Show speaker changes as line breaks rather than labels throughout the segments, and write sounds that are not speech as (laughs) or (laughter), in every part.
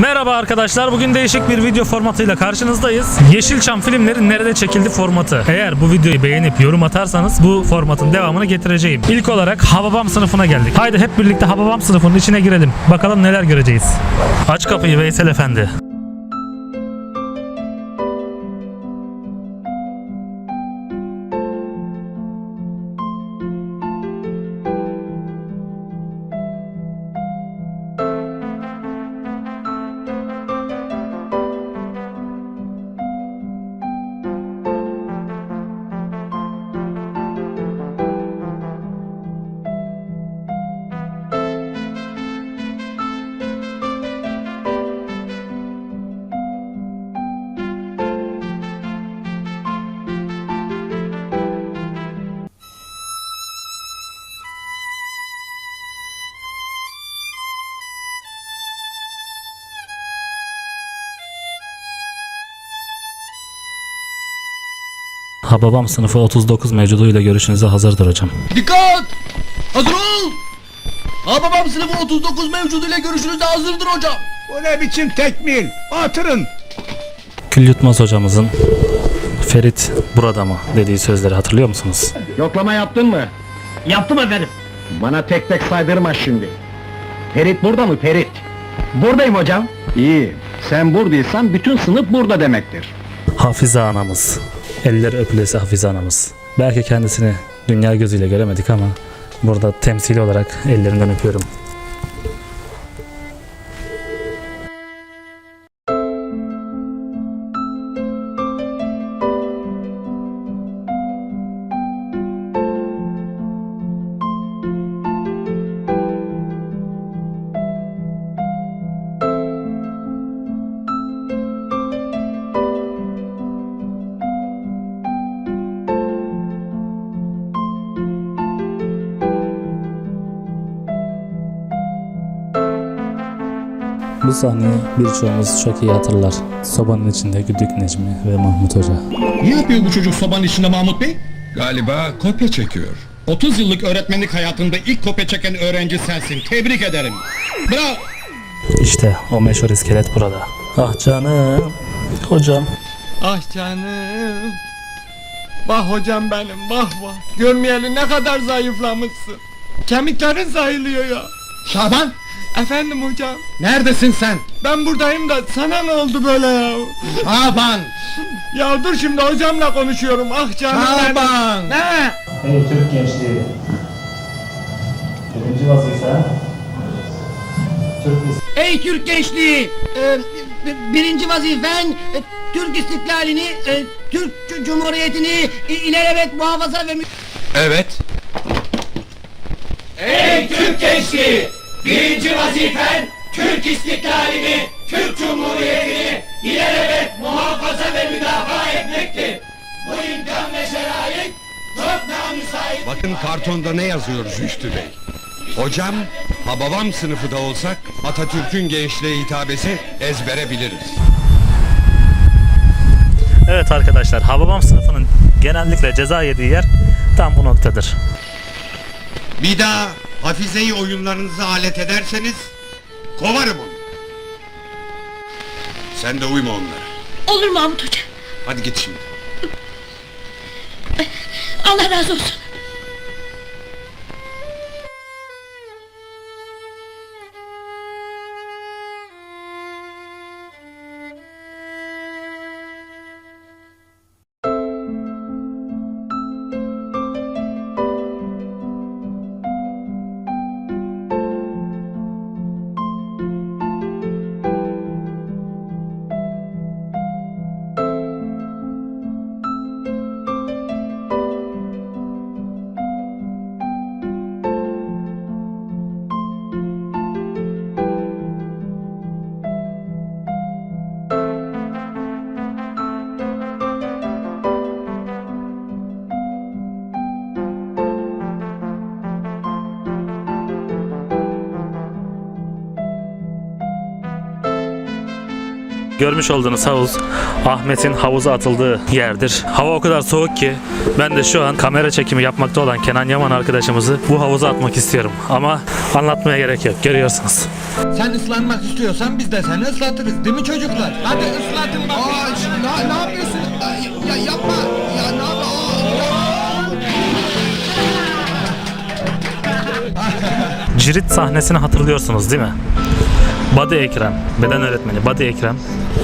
Merhaba arkadaşlar. Bugün değişik bir video formatıyla karşınızdayız. Yeşilçam filmleri nerede çekildi formatı. Eğer bu videoyu beğenip yorum atarsanız bu formatın devamını getireceğim. İlk olarak Hababam sınıfına geldik. Haydi hep birlikte Hababam sınıfının içine girelim. Bakalım neler göreceğiz. Aç kapıyı Veysel Efendi. Hababam sınıfı 39 mevcuduyla görüşünüze hazırdır hocam.
Dikkat! Hazır ol! Hababam sınıfı 39 mevcuduyla görüşünüze hazırdır hocam.
Bu ne biçim tekmil? Atırın.
Kül Yutmaz hocamızın Ferit burada mı dediği sözleri hatırlıyor musunuz?
Yoklama yaptın mı?
Yaptım efendim.
Bana tek tek saydırma şimdi. Ferit burada mı Ferit? Buradayım hocam. İyi. Sen buradaysan bütün sınıf burada demektir.
Hafize anamız. Eller öpülesi Hafize anamız. Belki kendisini dünya gözüyle göremedik ama burada temsili olarak ellerinden öpüyorum. Bu sahneyi birçoğumuz çok iyi hatırlar. Sobanın içinde Güdük Necmi ve Mahmut Hoca.
Ne yapıyor bu çocuk sobanın içinde Mahmut Bey?
Galiba kopya çekiyor.
30 yıllık öğretmenlik hayatında ilk kopya çeken öğrenci sensin. Tebrik ederim. Bravo.
İşte o meşhur iskelet burada. Ah canım. Hocam.
Ah canım. Vah hocam benim vah vah. Görmeyeli ne kadar zayıflamışsın. Kemiklerin sayılıyor ya.
Şaban
Efendim hocam.
neredesin sen?
Ben buradayım da sana ne oldu böyle ya?
Şaban.
Ya dur şimdi hocamla konuşuyorum. Ah canım benim.
Şaban.
Ne?
Ey Türk gençliği. Birinci vazife. Türk
Ey Türk gençliği! e, birinci vazifen e, Türk istiklalini, e, Türk Cu- Cumhuriyeti'ni i- ilelebet muhafaza ve mü-
Evet. Bakın kartonda ne yazıyor Rüştü Bey. Hocam, Hababam sınıfı da olsak Atatürk'ün gençliğe hitabesi ezbere biliriz.
Evet arkadaşlar Hababam sınıfının genellikle ceza yediği yer tam bu noktadır.
Bir daha Hafize'yi oyunlarınıza alet ederseniz kovarım onu. Sen de uyma onlara.
Olur Mahmut Hoca.
Hadi git şimdi.
Allah razı olsun.
Görmüş olduğunuz havuz Ahmet'in havuza atıldığı yerdir. Hava o kadar soğuk ki ben de şu an kamera çekimi yapmakta olan Kenan Yaman arkadaşımızı bu havuza atmak istiyorum. Ama anlatmaya gerek yok. Görüyorsunuz.
Sen ıslanmak istiyorsan biz de seni ıslatırız değil mi çocuklar? Hadi ıslatın bakayım.
ne, ne yapıyorsun? Ya, yapma. Ya ne
Cirit sahnesini hatırlıyorsunuz değil mi? Badi Ekrem, beden öğretmeni Badi Ekrem.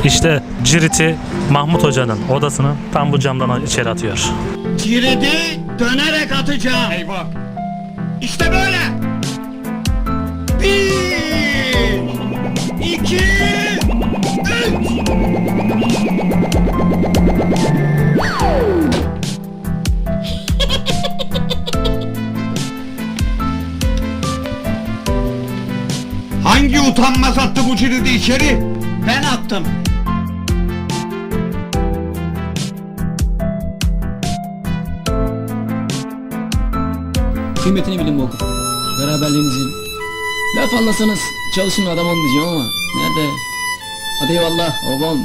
İşte Cirit'i Mahmut Hoca'nın odasını tam bu camdan içeri atıyor.
Ciridi dönerek atacağım.
Eyvah.
İşte böyle. Bir, iki, üç. (laughs)
Hangi utanmaz attı bu cilidi içeri?
Ben attım.
Kıymetini bilin bu okul. Beraberliğinizin. Laf anlasanız çalışın adam diyeceğim ama nerede? Hadi eyvallah babam.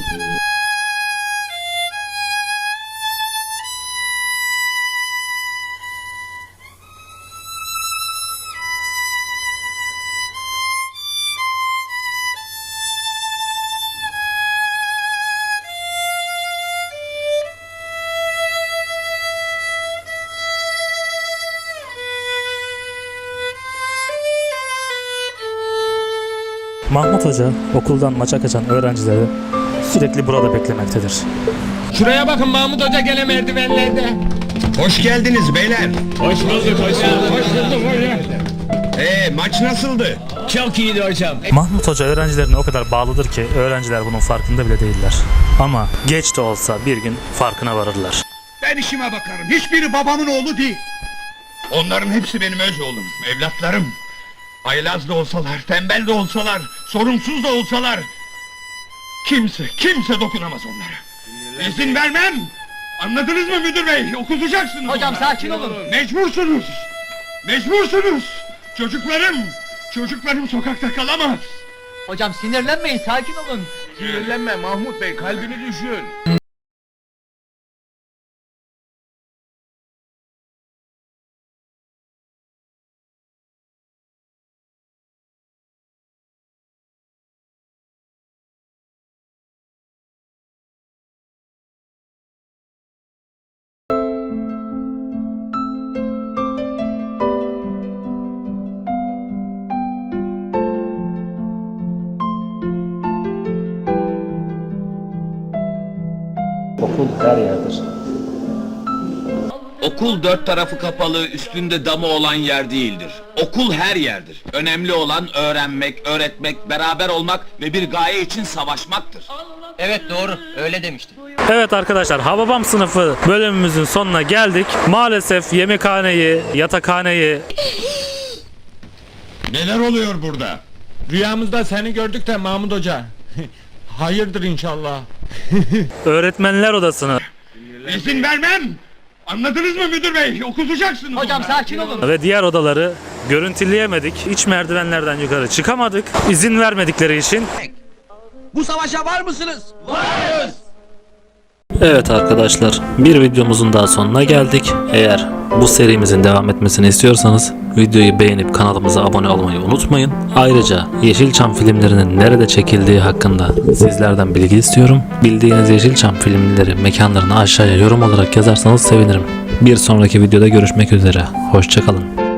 Mahmut Hoca okuldan maça kaçan öğrencileri sürekli burada beklemektedir.
Şuraya bakın Mahmut Hoca gene merdivenlerde.
Hoş geldiniz beyler.
Hoş bulduk hocam. Hoş bulduk hocam.
Ee maç nasıldı?
Çok iyiydi hocam.
Mahmut Hoca öğrencilerine o kadar bağlıdır ki öğrenciler bunun farkında bile değiller. Ama geç de olsa bir gün farkına varırlar.
Ben işime bakarım. Hiçbiri babamın oğlu değil. Onların hepsi benim öz oğlum, evlatlarım. Aylaz da olsalar, tembel de olsalar, sorumsuz da olsalar... Kimse, kimse dokunamaz onlara. İzin vermem! Anladınız mı müdür bey? Okutacaksınız Hocam sakin olun. Mecbursunuz! Mecbursunuz! Çocuklarım! Çocuklarım sokakta kalamaz!
Hocam sinirlenmeyin sakin olun.
Sinirlenme Mahmut bey, kalbini düşün.
Okul her yerdir.
Okul dört tarafı kapalı, üstünde damı olan yer değildir. Okul her yerdir. Önemli olan öğrenmek, öğretmek, beraber olmak ve bir gaye için savaşmaktır.
Evet doğru öyle demiştim.
Evet arkadaşlar Hababam sınıfı bölümümüzün sonuna geldik. Maalesef yemekhaneyi, yatakhaneyi,
Neler oluyor burada?
Rüyamızda seni gördük de Mahmut Hoca. (laughs) Hayırdır inşallah. (laughs)
öğretmenler odasını
İzin vermem! Anladınız mı müdür bey? Okutacaksınız
Hocam sakin olun.
ve diğer odaları görüntüleyemedik. İç merdivenlerden yukarı çıkamadık. İzin vermedikleri için.
Bu savaşa var mısınız?
Evet arkadaşlar bir videomuzun daha sonuna geldik. Eğer bu serimizin devam etmesini istiyorsanız videoyu beğenip kanalımıza abone olmayı unutmayın. Ayrıca Yeşilçam filmlerinin nerede çekildiği hakkında sizlerden bilgi istiyorum. Bildiğiniz Yeşilçam filmleri mekanlarını aşağıya yorum olarak yazarsanız sevinirim. Bir sonraki videoda görüşmek üzere. Hoşçakalın.